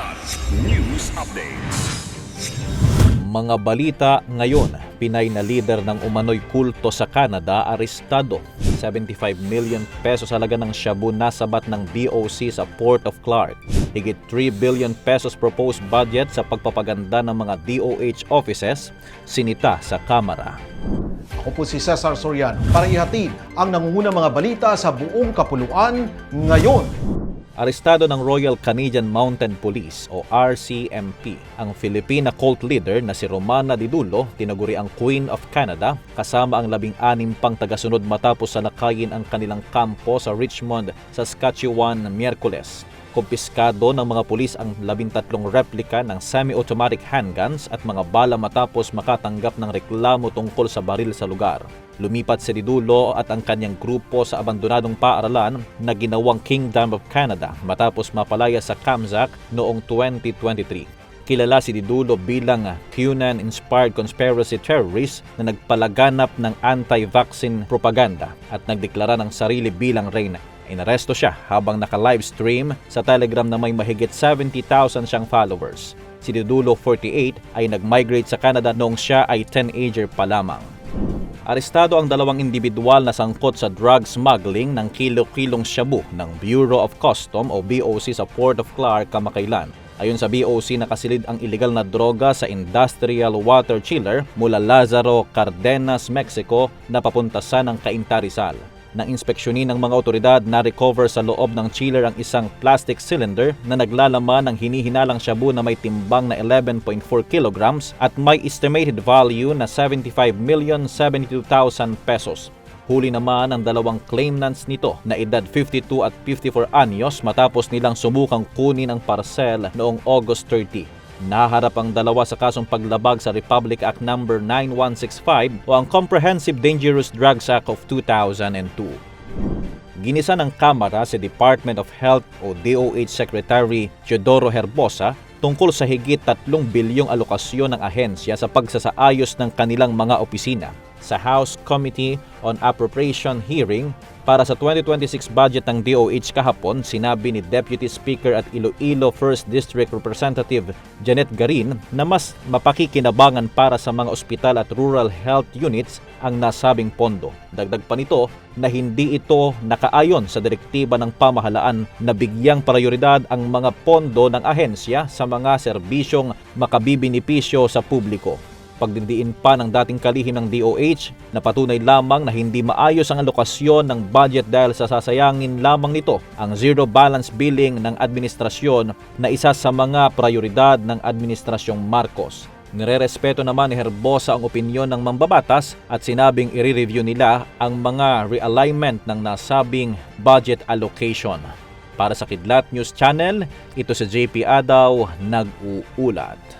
Ulat News Updates. Mga balita ngayon, Pinay na leader ng umano'y kulto sa Canada arestado. 75 million pesos halaga ng shabu nasabat ng BOC sa Port of Clark. Higit 3 billion pesos proposed budget sa pagpapaganda ng mga DOH offices, sinita sa Kamara. Ako po si Cesar Soriano para ihatid ang nangungunang mga balita sa buong kapuluan ngayon. Arestado ng Royal Canadian Mountain Police o RCMP ang Filipina cult leader na si Romana Didulo, tinaguri ang Queen of Canada, kasama ang labing-anim pang tagasunod matapos salakayin ang kanilang kampo sa Richmond, Saskatchewan, Miyerkules. Kumpiskado ng mga pulis ang labintatlong replika ng semi-automatic handguns at mga bala matapos makatanggap ng reklamo tungkol sa baril sa lugar. Lumipat si Didulo at ang kanyang grupo sa abandonadong paaralan na ginawang Kingdom of Canada matapos mapalaya sa Kamzak noong 2023. Kilala si Didulo bilang QAnon-inspired conspiracy terrorist na nagpalaganap ng anti-vaccine propaganda at nagdeklara ng sarili bilang reyna. Inaresto siya habang naka-livestream sa Telegram na may mahigit 70,000 siyang followers. Si Didulo 48 ay nag-migrate sa Canada noong siya ay teenager pa lamang. Arestado ang dalawang individual na sangkot sa drug smuggling ng kilo-kilong shabu ng Bureau of Custom o BOC sa Port of Clark kamakailan. Ayon sa BOC, nakasilid ang illegal na droga sa industrial water chiller mula Lazaro, Cardenas, Mexico na papunta sa ng Cainta Rizal. Nang inspeksyonin ng mga otoridad na recover sa loob ng chiller ang isang plastic cylinder na naglalaman ng hinihinalang shabu na may timbang na 11.4 kilograms at may estimated value na 75,072,000 pesos. Huli naman ang dalawang claimants nito na edad 52 at 54 anyos matapos nilang subukang kunin ang parcel noong August 30. Naharap ang dalawa sa kasong paglabag sa Republic Act No. 9165 o ang Comprehensive Dangerous Drugs Act of 2002. Ginisa ng Kamara si Department of Health o DOH Secretary Teodoro Herbosa tungkol sa higit 3 bilyong alokasyon ng ahensya sa pagsasaayos ng kanilang mga opisina sa House Committee on Appropriation hearing para sa 2026 budget ng DOH kahapon, sinabi ni Deputy Speaker at Iloilo 1st District Representative Janet Garin na mas mapakikinabangan para sa mga ospital at rural health units ang nasabing pondo. Dagdag pa nito na hindi ito nakaayon sa direktiba ng pamahalaan na bigyang prioridad ang mga pondo ng ahensya sa mga serbisyong makabibinipisyo sa publiko pagdindiin pa ng dating kalihim ng DOH na patunay lamang na hindi maayos ang alokasyon ng budget dahil sa sasayangin lamang nito ang zero balance billing ng administrasyon na isa sa mga prioridad ng administrasyong Marcos. Nirerespeto naman ni Herbosa ang opinyon ng mambabatas at sinabing i-review nila ang mga realignment ng nasabing budget allocation. Para sa Kidlat News Channel, ito si JP Adaw, nag-uulat.